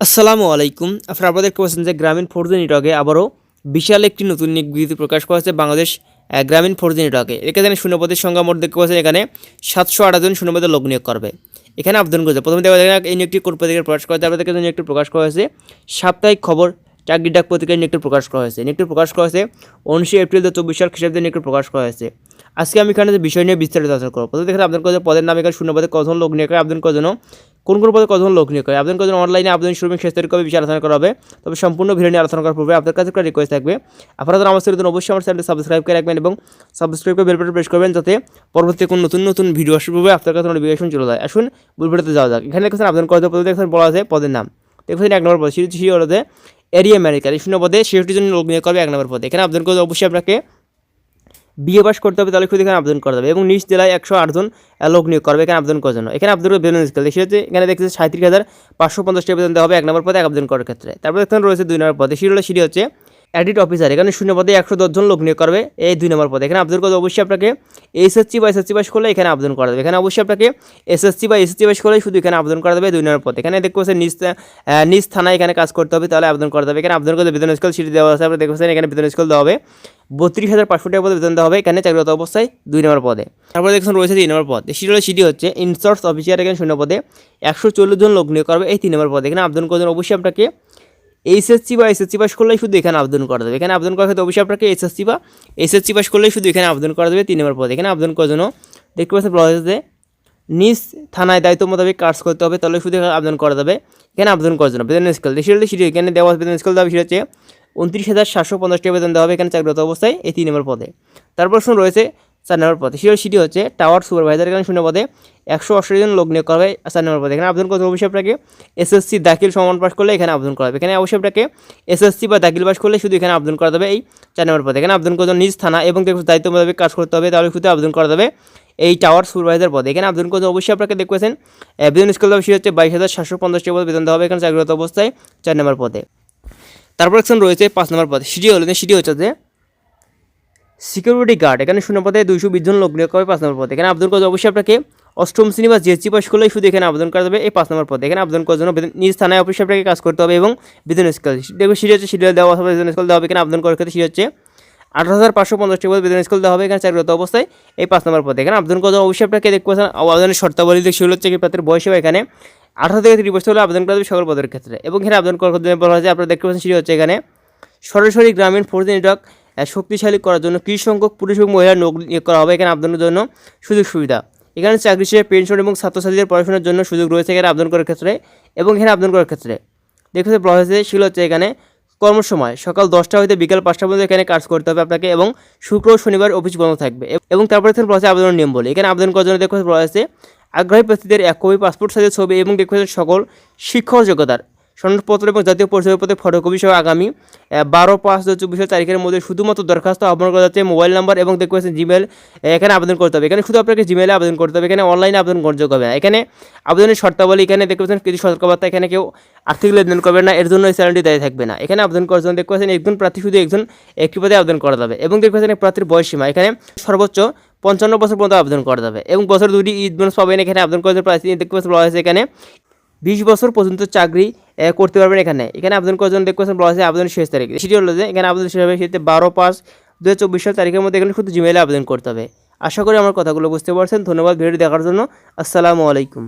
আসসালামু আলাইকুম। আপনারা আপনাদেরকে বলছেন যে গ্রামীণ ফোর জি নেটওয়ার্কে আবারও বিশাল একটি নতুন বিজ্ঞপ্তি প্রকাশ করা হয়েছে বাংলাদেশ গ্রামীণ ফোর জি নেটওয়ার্কে এখানে শূন্যপদের সংখ্যা মোট দেখতে পাচ্ছেন এখানে সাতশো আঠাশ জন শূন্যপদে লোক নিয়োগ করবে। এখানে আবেদন করেছে প্রথমে দেখা যায় এই নিয়োগটি পত্রিকায় প্রকাশ করা হয়েছে আপনাদের জন্য একটি প্রকাশ করা হয়েছে। সাপ্তাহিক খবর চাকরি ডাক পত্রিকায় নিয়োগটি প্রকাশ করা হয়েছে। নিয়োগটি প্রকাশ করা হয়েছে উনিশে এপ্রিল দু চব্বিশ সাল খ্রিস্টাব্দে নিয়োগটি প্রকাশ করা হয়েছে। আজকে আমি এখানে বিষয় নিয়ে বিস্তারিত আলোচনা করব। প্রথমে দেখেন, আবেদন করেছে পদের নাম এখানে শূন্যপদে কতজন লোক নিয়োগ করে আবেদন করার জন্য, কোন কোন পদে কতজন লোক নিয়োগ করে। আবেদন করার অনলাইনে আবেদন শ্রমিক শেষ তারিখ বিষয়ে আলোচনা করা হবে, তবে সম্পূর্ণ ভিডিও নিয়ে আলোচনা করার পূর্বে আপনার কাছে একটা রিকোয়েস্ট থাকবে। আপনারা আমার চ্যানেল অবশ্যই আমার চ্যানেলটি সাবস্ক্রাইব করে রাখবেন এবং সাবস্ক্রাইব করে বেল বাটন প্রেস করবেন যাতে পরবর্তী কোনো নতুন নতুন ভিডিও আসার পূর্বে আপনার কাছে নোটিফিকেশন চলে যায়। আসুন ভিডিওতে যাওয়া যাক। এখানে দেখছেন, আবেদন করতে পদে দেখছেন বলা আছে পদের নাম। দেখছেন এক নম্বর পদ সিটি সি হলতে এরিয়া ম্যানেজার এই শূন্য পদে শিশুটির জন্য লোক নিয়োগ করবে এক নম্বর পদে। এখানে আবেদন করতে অবশ্যই আপনাকে বিএ পাস করতে হবে, তাহলে শুধু এখানে আবেদন করতে হবে এবং নিজ জেলায় একশো আটজন লোক নিয়োগ করবে এখানে আবেদন করার জন্য। এখানে আবেদন বেতন স্কেল। দেখি হচ্ছে এখানে দেখতেছে সাঁত্রিশ হাজার পাঁচশো পঞ্চাশটি বেতন দেওয়া হবে এক নম্বর পদে আবেদন করার ক্ষেত্রে। তারপর এখানে রয়েছে দুই নম্বর পদে। সেটি হলো, সেটি হচ্ছে অ্যাডিট অফিসার, এখানে শূন্য পদে একশো দশজন লোক নিয়োগ করবে, এই দুই নম্বর পদে। এখানে আবেদন করতে অবশ্যই আপনাকে এসএসসি বা এসএসসি পাস করলে এখানে আবেদন করা যাবে। এখানে অবশ্যই আপনাকে এসএসসি বা এসএসসি পাস করলে শুধু এখানে আবেদন করা যাবে দুই নম্বর পদে। এখানে দেখতে পাচ্ছেন নিজ নিজ থানায় এখানে কাজ করতে হবে, তাহলে আবেদন করা যাবে। এখানে আবেদন করতে বেতন স্কেল সিটি দেওয়া আছে আপনি দেখতে এখানে বেতন স্কেল দেওয়া হবে। বত্রিশ হাজার পাঁচশো টাকা পদে বেতন দেওয়া হবে, এখানে চাকরিরত অবস্থায় দুই নম্বর পদে। তারপরে দেখুন রয়েছে তিন নম্বর পদ। সিটি সিটি হচ্ছে ইনসোর্স অফিসার এখানে শূন্য পদে। একশো চল্লিশ জন লোক নিয়োগ করবে, এই তিন নম্বর পদে। এখানে আবেদন করবেন অবশ্যই আপনাকে এইচএসসি বা এসএসসি পাস করলেই শুধু এখানে আবেদন করা যাবে। এখানে আবেদন করার ক্ষেত্রে অবশ্যই আপনাকে এসএসসি বা এসএসসি পাস করলেই শুধু এখানে আবেদন করা যাবে তিন নম্বর পদে। এখানে আবেদন করার জন্য দেখতে পাচ্ছেন প্রসেসে নিজ থানায় দায়িত্ব মোতাবেক কাজ করতে হবে, তাহলে শুধু এখানে আবেদন করা যাবে। এখানে আবেদন করার জন্য বেতন স্কেল সিটি এখানে দেওয়া বেতন স্কেল দেওয়া বিষয় হচ্ছে উনত্রিশ হাজার সাতশো পঞ্চাশ টাকা বেতন দেওয়া হবে এখানে চাকরিরত অবস্থায় এই তিন নম্বর পদে। তারপর শুন রয়েছে চার নম্বর পদে সিরিয়াল সিটি হচ্ছে টাওয়ার সুপারভাইজার এখানে শূন্য পদে। একশো আশি জন লোক নিয়োগ করবে চার নম্বর পদে। এখানে আবেদন করতে অবশ্যই আপনাকে এসএসসি দাখিল সমান পাস করলে এখানে আবেদন করা হবে। এখানে অবশ্যই আপনাকে এসএসসি বা দাখিল পাস করলে শুধু এখানে আবেদন করা যাবে এই চার নম্বর পদে। এখানে আবেদন করতে নিজ থানা এবং দায়িত্ব মোতাবেক কাজ করতে হবে, তাহলে শুধু আবেদন করা যাবে এই টাওয়ার সুপারভাইজার পদে। এখানে আবেদন করতে অবশ্যই আপনাকে দেখবেন বেতন স্কেল দেওয়া হচ্ছে বাইশ হাজার সাতশো পঞ্চাশটি পদে বেতন দেওয়া হবে এখানে চাকরিরত অবস্থায় চার নম্বর পদে। তারপর একজন রয়েছে পাঁচ নম্বর পদে। সিটি হলো সিটি হচ্ছে যে সিকিউরিটি গার্ড এখানে শূন্য পদে দুইশো বিশ জন লোক নিয়োগ করবে পাঁচ নম্বর পদে। এখানে আবেদন করতে অবশ্যই আপনাকে অষ্টম শ্রেণি বা জিএসসি পাস করলেই শুধু এখানে আবেদন করা যাবে এই পাঁচ নম্বর পদে। এখানে আবেদন করার জন্য নিজ থানায় অফিসে আপনাকে কাজ করতে হবে এবং বেতন স্কেল দেখবে সিটি হচ্ছে সিরিয়াল দেওয়া হবে বেতন স্কেল দেওয়া হবে। এখানে আবেদন করার ক্ষেত্রে সিটি হচ্ছে আঠারো হাজার পাঁচশো পঞ্চাশ টাকা বেতন স্কেল দেওয়া হবে। এখানে চাকরিরত অবস্থায় এই পাঁচ নম্বর পদে। এখানে আবেদন করতে অবশ্যই আপনাকে দেখতে পাচ্ছেন আবেদনের শর্তাবলী সেগুলো হচ্ছে কি প্রার্থীর বয়স হবে এখানে আঠারো থেকে তিরিশ বছর হলে আবেদন করা যাবে সকল পদের ক্ষেত্রে। এবং এখানে আবেদন করার ক্ষেত্রে বলা হয়েছে, আপনারা দেখতে পাচ্ছেন সেটি হচ্ছে এখানে সরাসরি গ্রামীণ ফোর্স নেটওয়ার্ক শক্তিশালী করার জন্য কিছু সংখ্যক পুরুষ এবং মহিলা নিয়োগ নিয়োগ করা হবে এখানে আবেদনের জন্য সুযোগ সুবিধা। এখানে চাকরি শেষে পেনশন এবং ছাত্রছাত্রীদের পড়াশোনার জন্য সুযোগ রয়েছে এখানে আবেদন করার ক্ষেত্রে এবং এখানে আবেদন করার ক্ষেত্রে। দেখতে সেগুলো হচ্ছে এখানে কর্মসময়। সকাল দশটা হইতে বিকাল পাঁচটা পর্যন্ত এখানে কাজ করতে হবে আপনাকে এবং শুক্র শনিবার অফিস বন্ধ থাকবে। এবং তারপরে এখানে প্রসেস আবেদনের নিয়ম বলে। এখানে আবেদন করার জন্য দেখতে প্রসেসে আগ্রহী প্রার্থীদের এক কপি পাসপোর্ট সাইজের ছবি এবং দেখতে সকল শিক্ষক যোগ্যতার। সনদপত্র এবং জাতীয় পরিচয়পত্রে ফটোকপি সহ আগামী বারো, পাঁচ দু চব্বিশ তারিখের মধ্যে শুধুমাত্র দরখাস্ত আহ্বান করা যাচ্ছে। মোবাইল নাম্বার এবং দেখতে পাচ্ছেন জিমেল এখানে আবেদন করতে হবে। এখানে শুধু আপনাকে জিমেলে আবেদন করতে হবে। এখানে অনলাইনে আবেদন করতে হবে। এখানে আবেদনের শর্তাবলী, এখানে দেখতে পাচ্ছেন কিছু সতর্কবার্তা, এখানে কেউ আর্থিক লেনদেন করবে না। এর জন্য এই দায়ী থাকবে না। এখানে আবেদন করার জন্য দেখতে পাচ্ছেন একজন প্রার্থী শুধু একজন একটি পদে আবেদন করা যাবে এবং দেখতে পাচ্ছেন প্রার্থীর বয়স সীমা এখানে সর্বোচ্চ পঞ্চান্ন বছর পর্যন্ত আবেদন করা যাবে এবং বছর দুটি ঈদ বোনাস পাবেন। এখানে আবেদন করতে প্রার্থী দেখতে পাচ্ছেন বলা হয়েছে এখানে। বিশ বছর পর্যন্ত চাকরি করতে পারবেন এখানে। এখানে আবেদন করার জন্য দেখতে বলা হয়েছে আবেদন শেষ তারিখ। সেটি হলো যে, এখানে আবেদন শেষ হবে সেটি বারো পাঁচ দু চব্বিশ সাল তারিখের মধ্যে এখানে শুধু জিমেলে আবেদন করতে হবে। আশা করি আমার কথাগুলো বুঝতে পারছেন। ধন্যবাদ ভিডিও দেখার জন্য। আসসালামু আলাইকুম।